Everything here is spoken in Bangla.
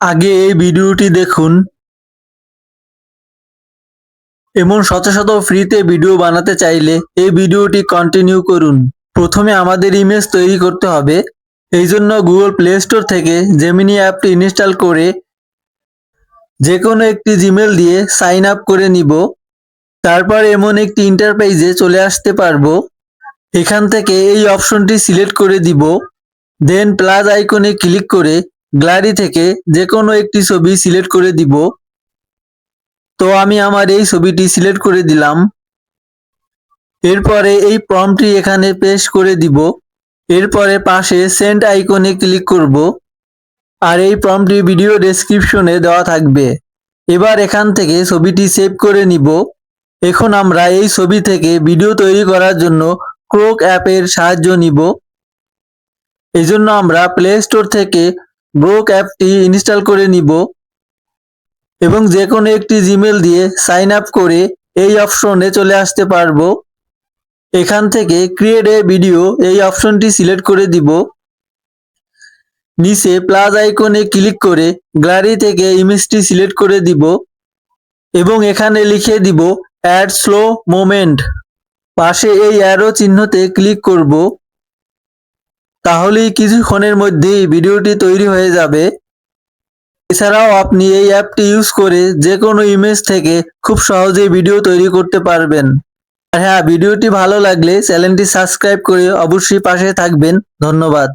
আগে এই ভিডিওটি দেখুন। এমন শত শত ফ্রিতে ভিডিও বানাতে চাইলে এই ভিডিওটি কন্টিনিউ করুন। প্রথমে আমাদের ইমেজ তৈরি করতে হবে। এই জন্য গুগল প্লে স্টোর থেকে জেমিনি অ্যাপটি ইনস্টল করে যে কোনো একটি জিমেল দিয়ে সাইন আপ করে নিব। তারপর এমন একটি ইন্টারপ্রাইজে চলে আসতে পারব। এখান থেকে এই অপশনটি সিলেক্ট করে দিব। দেন প্লাস আইকনে ক্লিক করে গ্যালারি থেকে যে কোনো একটি ছবি সিলেক্ট করে দিব। তো আমি আমার এই ছবিটি সিলেক্ট করে দিলাম। এরপরে এই প্রম্পটি এখানে পেস্ট করে দিব। এরপরে পাশে সেন্ড আইকনে ক্লিক করব। আর এই প্রম্পটি ভিডিও ডেসক্রিপশনে দেওয়া থাকবে। এবার এখান থেকে ছবিটি সেভ করে নিব। এখন আমরা এই ছবি থেকে ভিডিও তৈরি করার জন্য ক্রোক অ্যাপের সাহায্য নিব। এজন্য আমরা প্লে স্টোর থেকে ব্রোক অ্যাপটি ইনস্টল করে নিব এবং যে কোনো একটি জিমেল দিয়ে সাইন আপ করে এই অপশনে চলে আসতে পারব। এখান থেকে ক্রিয়েট এ ভিডিও এই অপশনটি সিলেক্ট করে দিব। নিচে প্লাস আইকনে ক্লিক করে গ্যালারি থেকে ইমেজটি সিলেক্ট করে দিব এবং এখানে লিখে দিব অ্যাড স্লো মোমেন্ট পাশে এই অ্যারো চিহ্নতে ক্লিক করব। তাহলেই কিছুক্ষণের মধ্যেই ভিডিওটি তৈরি হয়ে যাবে। এছাড়াও আপনি এই অ্যাপটি ইউজ করে যে কোনো ইমেজ থেকে খুব সহজেই ভিডিও তৈরি করতে পারবেন। আর হ্যাঁ ভিডিওটি ভালো লাগলে চ্যানেলটি সাবস্ক্রাইব করে অবশ্যই পাশে থাকবেন। ধন্যবাদ।